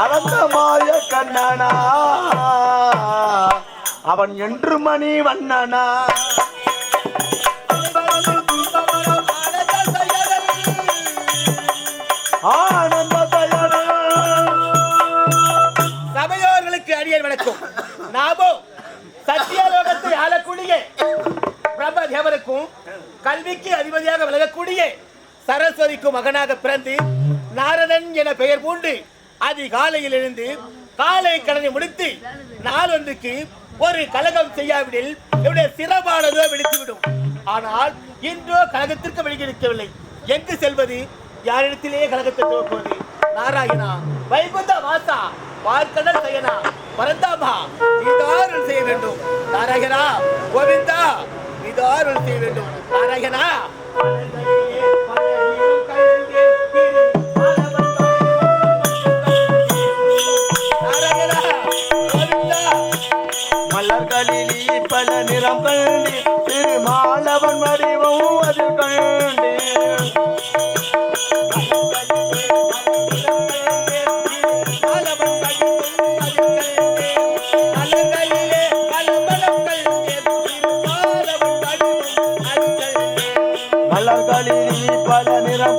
அறந்த கண்ணனா. அவன் என்று மணி வண்ணனா. ஆனந்த சபையோர்களுக்கு அடியல் வணக்கம். நாமோ சத்தியலோகத்தை ஆளக்கூடிய பிரம்மதேவனுக்கும் கல்விக்கு அதிபதியாக விலகக்கூடிய சரஸ்வதிக்கும் மகனாக பிறந்து நாரதன் என பெயர் பூண்டு அதிகாலையில் இருந்து காலை கடனை முடித்து நாளொன்றுக்கு ஒரு கழகம் செய்யாவிடில் என்னுடைய சிறப்பானதோ வெடித்துவிடும். ஆனால் இன்றோ கழகத்திற்கு வெளியிருக்கவில்லை எங்கு செல்வது? யாரிடத்திலே கழகத்தை துவக்குவது? நாராயணா வைகுந்த வாசா பார்க்கடல் செய்யனா பரந்தாமா நீதாருள் செய்ய வேண்டும். நாராயணா கோவிந்தா நீதாருள் செய்ய வேண்டும். நாராயணா நாராயணா பல நிறம் கண்டு திருமாலவன் வடிவம் அது கண்டு. மலர்களிலே பல நிறம்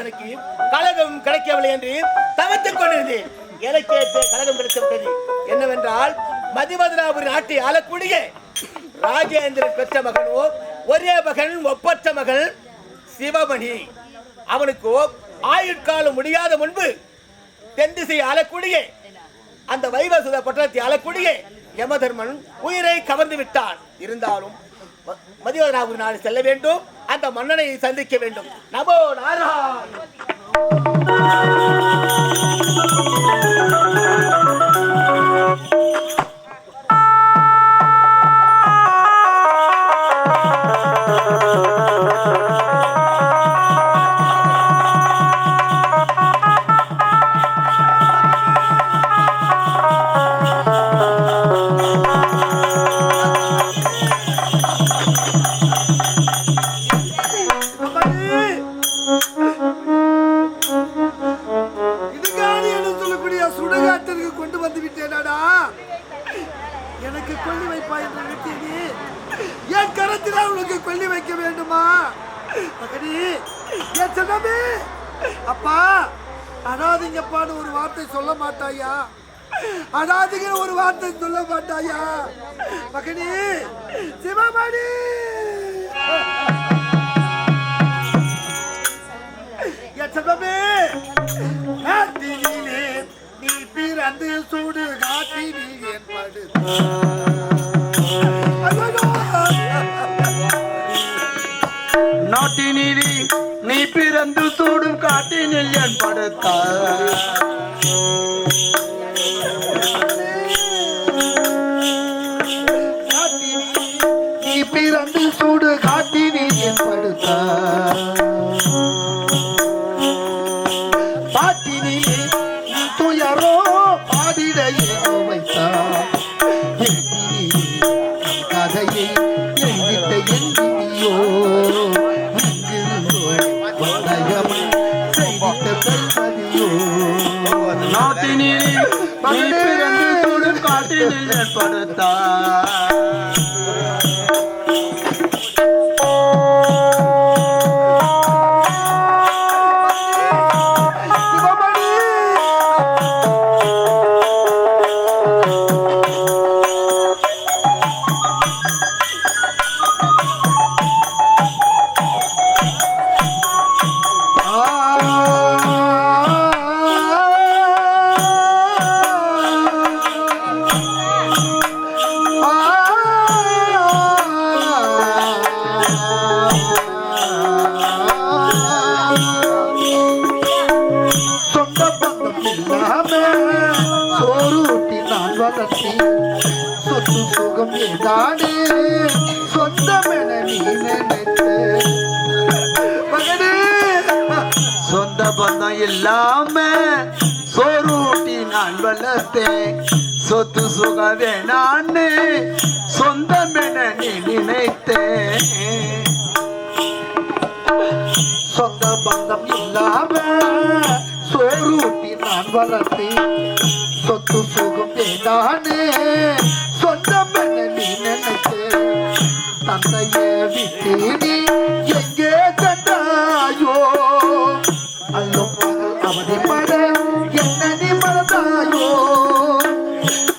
நாரதனுக்கு கழகம் கிடைக்கவில்லை என்று தவித்துக் கொண்டிருந்தேன். எனக்கு ஏற்ற கழகம் கிடைத்தது என்னவென்றால் மதிமதுராபுரி நாட்டை ஆளக்கூடிய ராஜேந்திரன் பெற்ற மகனோ ஒரே மகன் ஒப்பற்ற மகன் சிவமணி. அவனுக்கு ஆயுட்காலம் முடியாத முன்பு தென் திசை ஆளக்கூடிய அந்த வைவசுத பட்டணத்தை ஆளக்கூடிய யமதர்மன் உயிரை கவர்ந்து விட்டான். இருந்தாலும் ம- மதிவதனாபுரி நாடு செல்ல வேண்டும் அந்த மன்னனை சந்திக்க வேண்டும் நமோ நாராயண செல்வமே. நாட்டினிலே நீ பிறந்து சூடு காட்டினில் என்பது நாட்டினிலே நீ பிறந்து சூடும் காட்டினில் என் நாட்டினில் நீ நான் வளர்த்தி சொத்து சுகம் ஏதானே சொந்தமென நீ நினைத்து மகனே சொந்த பந்தம் இல்லாம சோரூட்டி நான் வளர்த்தேன். சொத்து சுக வேணான்னு சொந்தமென நீ நினைத்தேன். சொந்த பந்தம் இல்லாம சோரூட்டி நான் வளர்த்தேன். சொத்து சுகம் ஏதானே சொந்தம் என நீ நினைத்த தந்தைய விட்டு நீ எங்கே கண்டாயோ? அல்லும் அவதி அவதிப்பட என்ன நீ மறந்தாயோ?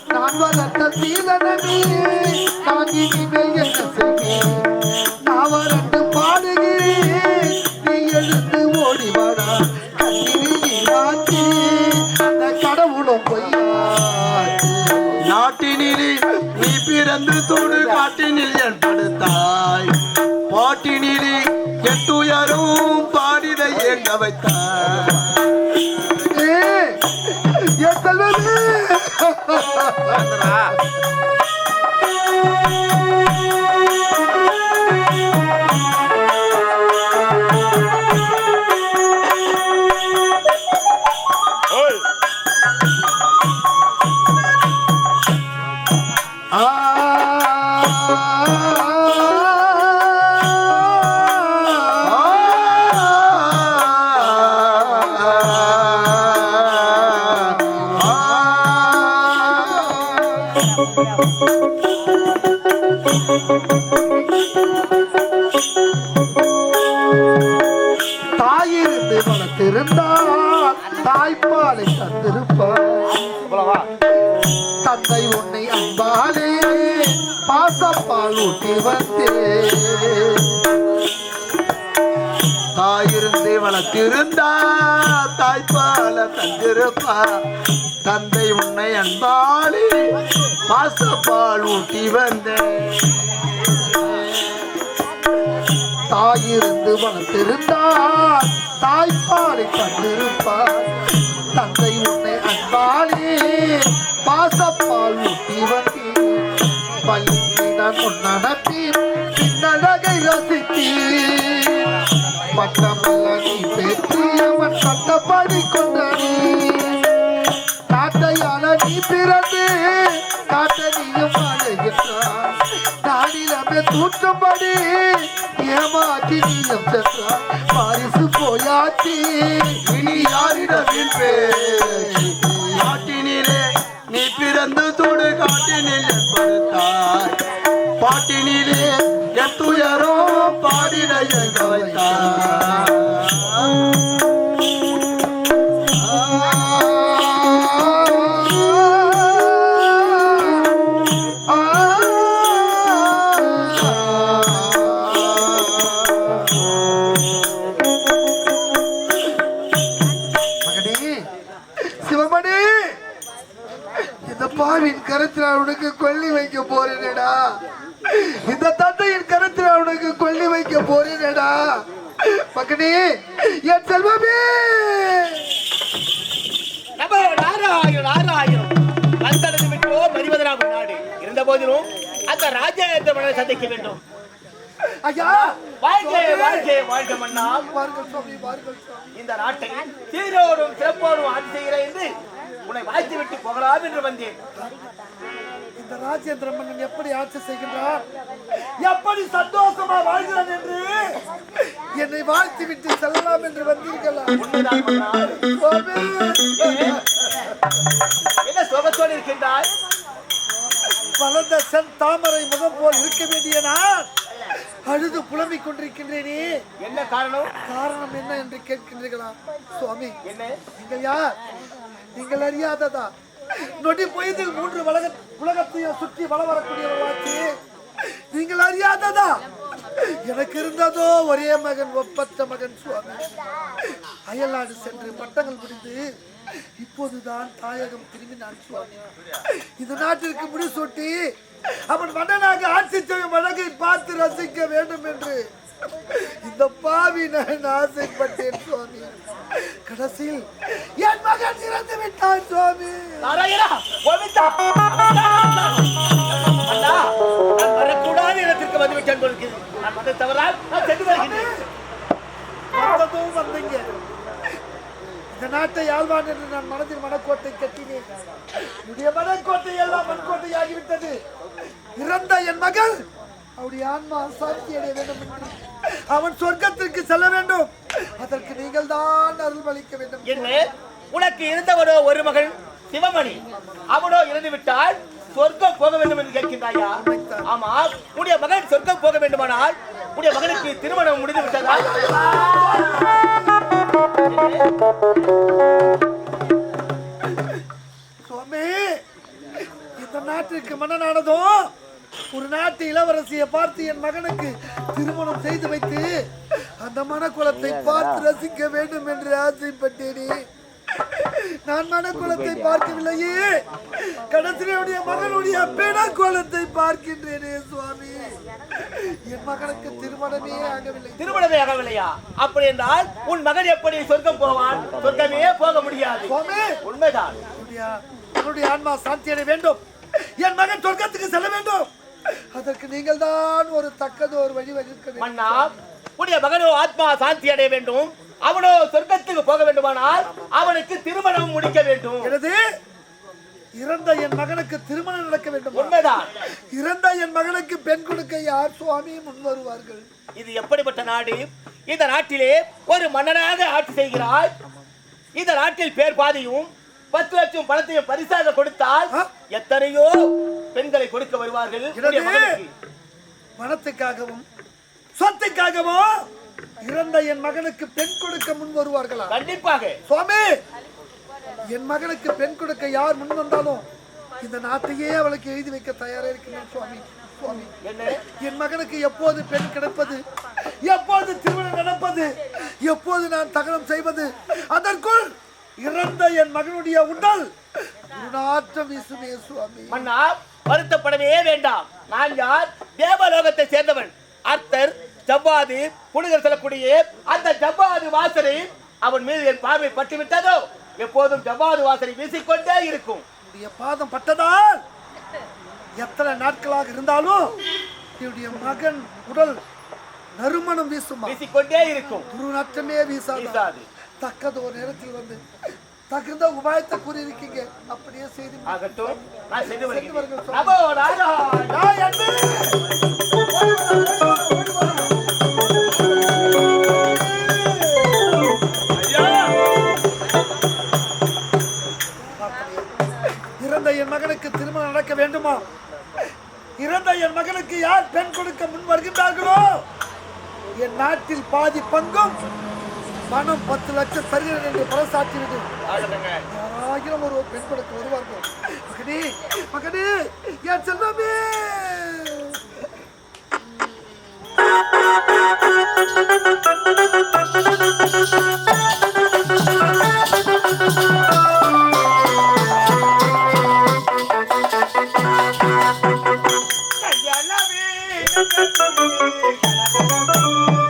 நான் வளர்த்த சீதனமே நான் இனிமே என்ன செய்வேன்? தாய் பாட்டினிலே எட்டுயரும் பாடிதை எங்க வைத்தாய் ஏய், என் செல்வமே வளர்த்திருந்தா தாய்ப்பால தந்திருப்பா. தந்தை உன்னை அன்பாளி பாசப்பால் ஊட்டி வந்தேன் தாயிருந்து வளர்த்திருந்தா தாய்ப்பாலை தந்திருப்பா. தந்தை உன்னை அன்பாலே பாசப்பால் ஊட்டி வந்தே. பள்ளி நான் உன்னடத்தி பின்னழகை பட்டமல்ல நீ பெற்றியவன் கட்டப்படி கொண்டனே நாட்டையால நீ பிறந்து காட்ட நீயும் நாடிலமே தூற்றும்படி ஏமாற்றி நீயும் சென்றான் பாரிசு போயாச்சு இனி யாரிடமின் பேச்சு மகனே என் செல்வமே! நமோ நாராயண நாராயணம் வந்தனது விட்டோ மதிவதனாகும் நாடு இருந்த போதிலும் அந்த ராஜேந்திர மன்னரை சந்திக்க வேண்டும். ஐயா! வாழ்க்கை வாழ்க்கை வாழ்க்கை மன்னா. இந்த நாட்டை சீரோடும் சிறப்போடும் ஆட்சி செய்கிறேன் என்று உன்னை வாழ்த்து விட்டு போகலாம் என்று வந்தேன். இந்த ராஜேந்திர மன்னன் எப்படி ஆட்சி செய்கின்றார்? எப்படி சந்தோஷமா வாழ்கிறான் என்று? என்னை வாழ்த்தி விட்டு செல்லலாம் என்று வந்தீர்களா? என்ன சோகத்தோடு இருக்கின்றாய்? வளர்ந்த சென் தாமரை முகம் போல் இருக்க வேண்டிய நான் அழுது புலம்பிக் கொண்டிருக்கின்றேனே. என்ன காரணம்? காரணம் என்ன என்று கேட்கின்றீர்களா? சுவாமி என்ன? நீங்கள் யார்? நீங்கள் அறியாததா? நொடி பொய்தில் மூன்று உலக உலகத்தையும் சுற்றி வள வரக்கூடியவர்களாச்சு நீங்கள் அறியாததா? எனக்கு இருந்ததோ ஒரே மகன் ஒப்பற்ற மகன் சுவாமி. அயல்நாடு சென்று பட்டங்கள் முடிந்து இப்போதுதான் தாயகம் திரும்பினான் சுவாமி. இந்த நாட்டிற்கு முடிசூட்டி அவன் மன்னனாக ஆட்சி செய்யும் அழகை பார்த்து ரசிக்க வேண்டும் என்று இந்த பாவி நான் ஆசைப்பட்டேன் சுவாமி. கடைசியில் என் மகன் இறந்து விட்டான் சுவாமி. நாராயணா கோவிந்தா. அண்ணா நான் வரக்கூடாத இடத்திற்கு விட்டேன் நான் வந்த தவறால் நான் சென்று வந்ததும் வந்தீங்க. இந்த நாட்டை ஆழ்வான் என்று நான் மனதில் மனக்கோட்டை கட்டினேன். என்னுடைய மனக்கோட்டை எல்லாம் மண்கோட்டை ஆகிவிட்டது இறந்த என் மகள் அவருடைய ஆன்மா சாந்தி அடைய வேண்டும் என்று அவன் சொர்க்கத்திற்கு செல்ல வேண்டும். அதற்கு நீங்கள் தான் அருள்வளிக்க வேண்டும். என்ன உனக்கு இருந்தவனோ ஒரு மகன் சிவமணி. அவனோ இறந்து விட்டால் சொர்க்கம் போக வேண்டும் என்று கேட்கின்றாயா? ஆமா உடைய மகன் சொர்க்கம் போக வேண்டுமானால் உடைய மகனுக்கு திருமணம் முடிந்து விட்டதா? சுவாமி இந்த நாட்டிற்கு மன்னனானதும் ஒரு நாட்டு இளவரசியை பார்த்து என் மகனுக்கு திருமணம் செய்து வைத்து அந்த மனக்குலத்தை பார்த்து ரசிக்க வேண்டும் என்று ஆசைப்பட்டேனே. நான் மனக்குலத்தை பார்க்கவில்லையே. கடைசியுடைய மகனுடைய பிணக்குலத்தை பார்க்கின்றேனே சுவாமி. என் மகனுக்கு திருமணமே ஆகவில்லை. திருமணமே ஆகவில்லையா? அப்படி என்றால் உன் மகன் எப்படி சொர்க்கம் போவான்? சொர்க்கமே போக முடியாது. உண்மைதான். என்னுடைய என்னுடைய ஆன்மா சாந்தி அடைய வேண்டும். என் மகன் சொர்க்கத்துக்கு செல்ல வேண்டும். அதற்கு நீங்கள் தான் ஒரு தக்கது ஒரு வழி வகுக்க மன்னா உடைய மகனோ ஆத்மா சாந்தி அடைய வேண்டும். அவனோ சொர்க்கத்துக்கு போக வேண்டுமானால் அவனுக்கு திருமணம் முடிக்க வேண்டும். எனது இறந்த என் மகனுக்கு திருமணம் நடக்க வேண்டும். உண்மைதான். இறந்த என் மகனுக்கு பெண் கொடுக்க யார் சுவாமி முன் வருவார்கள்? இது எப்படிப்பட்ட நாடு? இந்த நாட்டிலே ஒரு மன்னனாக ஆட்சி செய்கிறாய் இந்த நாட்டில் பேர் பாதியும் பத்து லட்சம் பணத்தையும் பரிசாக கொடுத்தால்? எத்தனையோ பெண்களை கொடுக்க வருவார்கள். பணத்துக்காகவும் சொத்துக்காகவும் இறந்த என் மகனுக்கு பெண் கொடுக்க முன் வருவார்களா? கண்டிப்பாக. சுவாமி என் மகனுக்கு பெண் கொடுக்க யார் முன் வந்தாலும் இந்த நாட்டையே அவளுக்கு எழுதி வைக்க தயாரா இருக்கிறேன் சுவாமி. சுவாமி. என் மகனுக்கு எப்போது பெண் கிடைப்பது? எப்போது திருமணம் நடப்பது? எப்போது நான் தகனம் செய்வது? அதற்குள் இறந்த என் மகனுடைய உடல் துர்நாற்றம் வீசுமே சுவாமி. மன்னா வருத்தப்படவே வேண்டாம். நான் யார்? தேவலோகத்தை சேர்ந்தவன். அர்த்தர் ஜவ்வாது புனிதர் செல்லக்கூடிய அந்த ஜவ்வாது வாசனை அவன் மீது என் பார்வை பட்டு விட்டதோ எப்போதும் ஜவ்வாது வாசனை வீசிக்கொண்டே இருக்கும். என்னுடைய பாதம் பட்டதால் எத்தனை நாட்களாக இருந்தாலும் என்னுடைய மகன் உடல் நறுமணம் வீசுமா? வீசிக்கொண்டே இருக்கும். துர்நாற்றமே வீசாது? தக்கது ஒரு நேரத்தில் வந்து தகுந்த உபாயத்தை கூறியிருக்கீங்க. அப்படியே செய்து ஆகட்டும். நான் செய்து வருகிறேன். நமோ நான் என் மகனுக்கு திருமணம் நடக்க வேண்டுமா? இறந்த என் மகனுக்கு யார் பெண் கொடுக்க முன் வருகின்றார்களோ? என் நாட்டில் பாதி பங்கும் பணம் பத்து லட்சம் தருகிறேன் என்று பறைசாற்றிவிடு ஆகட்டுங்க. யாராகிலும் ஒரு பெண் கொடுக்க வருவார்கள். மகனே மகனே என் செல்லமே? ஆ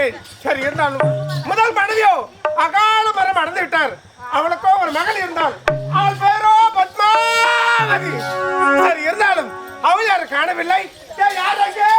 வருகிறேன் சரி இருந்தாலும் முதல் மனைவியோ அகால மரம் அடைந்து விட்டார். அவளுக்கோ ஒரு மகள் இருந்தால் அவள் பேரோ பத்மாவதி. சரி இருந்தாலும் அவள் யாரும் காணவில்லை. ஏய், யார் அங்கே?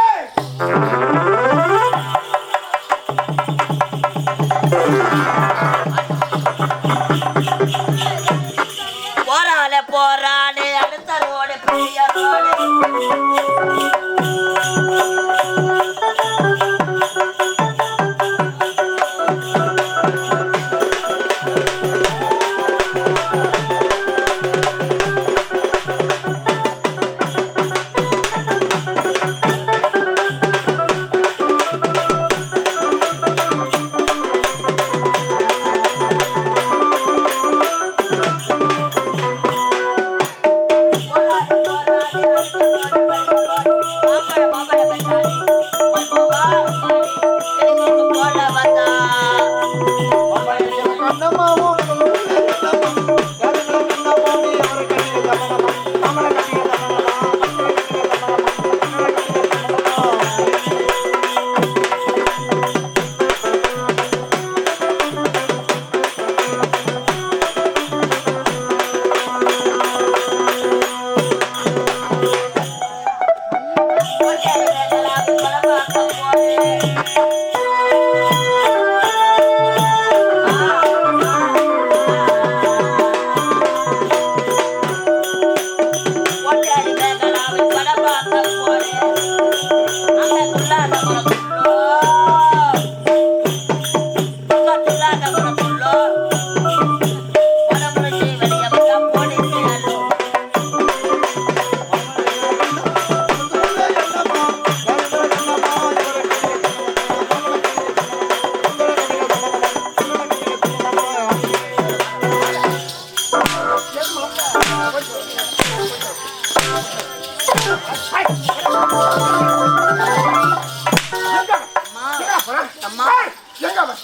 அம்மா?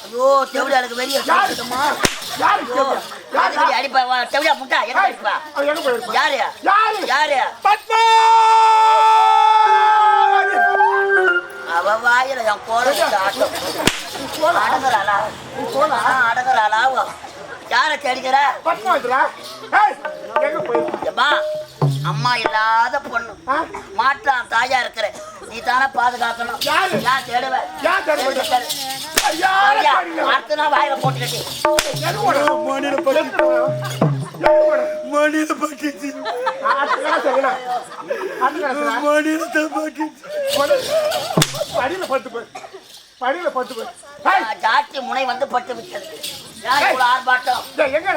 ஐயோ தெவிடாளுக்கு வெளியே யாரு? யாரு யாரு அடிப்பா தெவிடா முட்டா என்ன அடிப்பா? போயிருப்பான் யாரு? பத்மாவதி அவ வாயில என் கோல? ஆட்டம் அடங்குறாளா அடங்குறாளா. யார தேடிக்கிற? அம்மா இல்லாத பொண்ணு? மாற்றான் தாயா இருக்கிற. நீ தானே பாதுகாக்கணும். யாரு? யார் தேடுவ? யார் தேடுவ? தேடு, தேடு. யாரு ஐயா, பாருங்க அடுத்த நாள் வாயில போட்டுக்கிட்டு. மணியில போன மணியில சரிடா மணியில தான் பக்கிச்சு படியில பத்து போய். படியில பத்து போய். ஏய் ஜாஸ்தி முனை வந்து பட்டு விட்டது. ஆர்ப்பாட்டம்? எங்க எங்க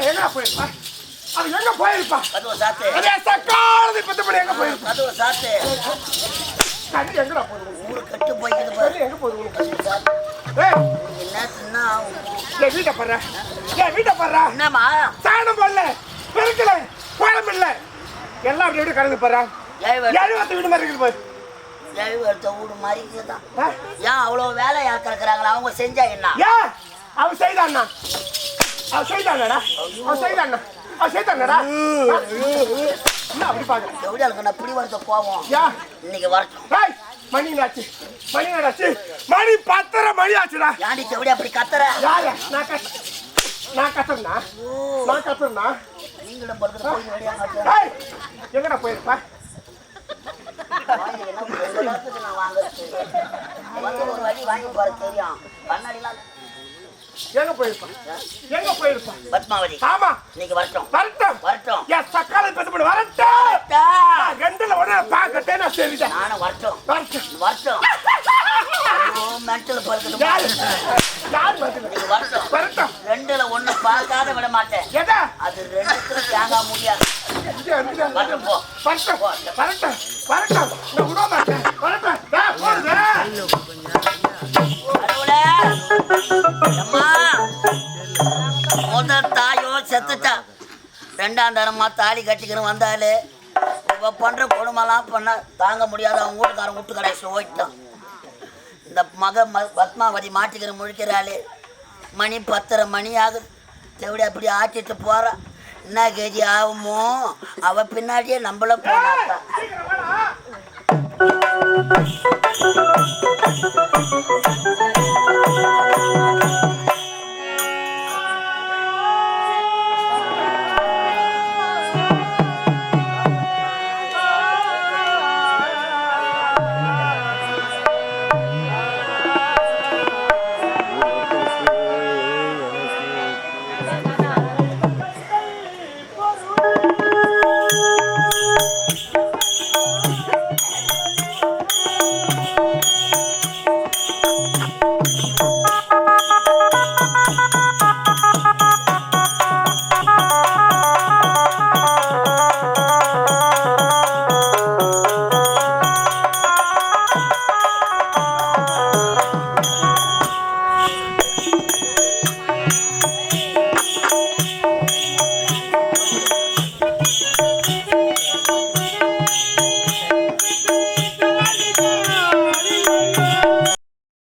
அது எங்க போயிருப்பா? கதவு சாத்து. அதே சக்காலதி பத்து மணி எங்க போயிருப்பா? கதவு சாத்து. கண்ணு எங்கடா போகுது ஊரு கெட்டு போய்க்குது பாரு. எங்க போகுது. ஏய் என்ன தின்னா என் வீட்டை பாரு என் வீட்டை பாரு என்னம்மா? சாணம் போடல. பெருக்கல. குழம்பு இல்ல எல்லாம் அப்படி எப்படி கடந்து பாரு எழுபத்து வீடு மாதிரி இருக்குது பாரு. வருஷம் வீடு மாதிரி இருக்குதான்? ஏன் அவ்வளோ வேலை யார் கிடக்குறாங்களா? அவங்க செஞ்சா என்ன? ஏன் அவன் செய்தாண்ணா அவன் செய்தானடா அவன் செய்தாண்ணா அவன் செய்தானடா என்ன அப்படி பாக்குற? எப்படி எனக்கு நான் பிடி வரத இன்னைக்கு வரட்டும் மணி என்னாச்சு? மணி என்னாச்சு? மணி பத்தரை மணி ஆச்சுடா. ஏன்டி எப்படி அப்படி கத்துற? யாரு நான் கத்த நான் கத்துறா நான் கத்துறா நீங்களும் படுக்கிற போய் வெளியே ஏய் எங்கடா போயிருப்பா? வாங்கி என்ன வந்து ஒரு வழி வாங்கி போற தெரியும். கண்ணாடிலாம் எங்க போயிருப்பா எங்க போயிருப்பா பத்மாவதி ஆமா. இன்னைக்கு வரட்டும். வரட்டும். வரட்டும். என் சக்காலை பெத்து போடு வரட்டும். ரெண்டுல உடனே பாக்கட்டே நான் சரிதான் நானும் வரட்டும். வரட்டும். வரட்டும். மென்டல் படுக்குது யாரு? யார் இன்னைக்கு வரட்டும். வரட்டும். ரெண்டுல ஒண்ணு பார்க்காத விட மாட்டேன். எதா? அது ரெண்டுத்துல தேங்க முடியாது வரட்டும் போ. வரட்டும். வரட்டும். வரட்டும். நான் விட மாட்டேன். வரட்டும். டேய், போடுங்க ரெண்டாம் தரமாக தாலி கட்டிக்கின்னு வந்தாலே இவ பண்ணுற கொடுமெல்லாம் பண்ண தாங்க முடியாத அவங்க வீட்டுக்காரன் வீட்டு கடைசி ஓயிட்டான் இந்த மக ம பத்மாவதி மாட்டிக்கிற முழிக்கிறாளே. மணி பத்தரை மணி ஆகுது. எப்படி அப்படி ஆட்டிட்டு போகிறான் என்ன கேஜி ஆகுமோ? அவ பின்னாடியே நம்மள போனாட்டான்